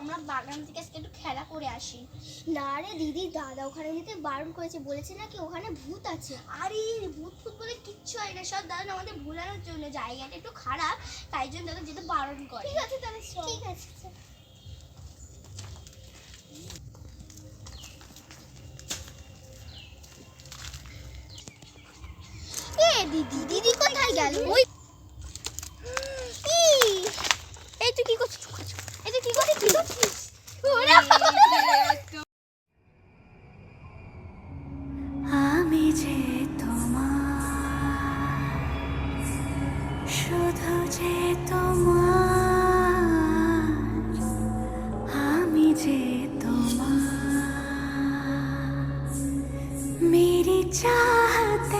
আমরা বাগান থেকে আজকে একটু খেলা করে আসি। না রে দিদি দাদা ওখানে যেতে বারণ করেছে বলেছে নাকি ওখানে ভূত আছে। আরে ভূত ফুত বলে কিচ্ছু হয় না সব দাদা আমাদের ভুলানোর জন্য জায়গাটা একটু খারাপ তাই জন্য দাদা যেতে বারণ করে। ঠিক আছে তাহলে ঠিক আছে দিদি দিদি কোথায় গেল? ওই যে তোমার আমি যে তোমার। মেরি চাহতে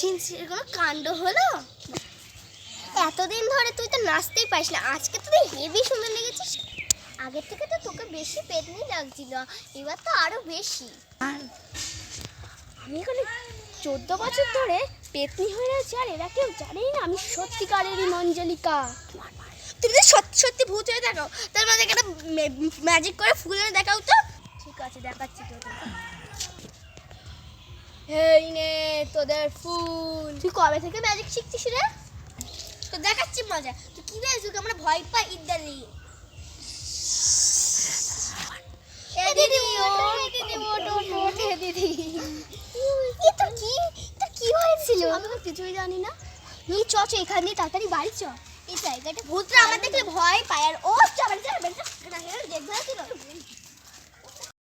ঝিনঝির কোনো কাণ্ড হলো? এতদিন ধরে তুই তো নাচতেই পারিস না। আজকে তো তুই হেভি সুন্দর লেগেছিস আগের থেকে তো তোকে বেশি পেতনি লাগছিল এবার তো আরও বেশি। আমি এখানে চোদ্দ বছর ধরে পেতনি হয়ে রয়েছি আর এরা কেউ জানেই না আমি সত্যিকারেরই মঞ্জলিকা। তুমি তো সত্যি সত্যি ভূত হয়ে দেখাও তার মানে একটা ম্যাজিক করে ফুল এনে দেখাও তো। ঠিক আছে দেখাচ্ছি তোদের এই নে। তোদের ফুল। তুই কবে থেকে ম্যাজিক শিখছিস রে? তো দেখাচ্ছি মজা। তুই কি ভেবেছিস তোকে আমরা ভয় পাই ইদালি দিদি দিদি তো কি? তো কি হয়েছিল? আমি তো কিছুই জানি না। এই চ চ এখান দিয়ে তাড়াতাড়ি বাড়ি চ। এই জায়গাটা ভূতরা আমার দেখলে ভয় পায়। আর ও চ বাড়ি চ বাড়ি চ। দেখতে ছিল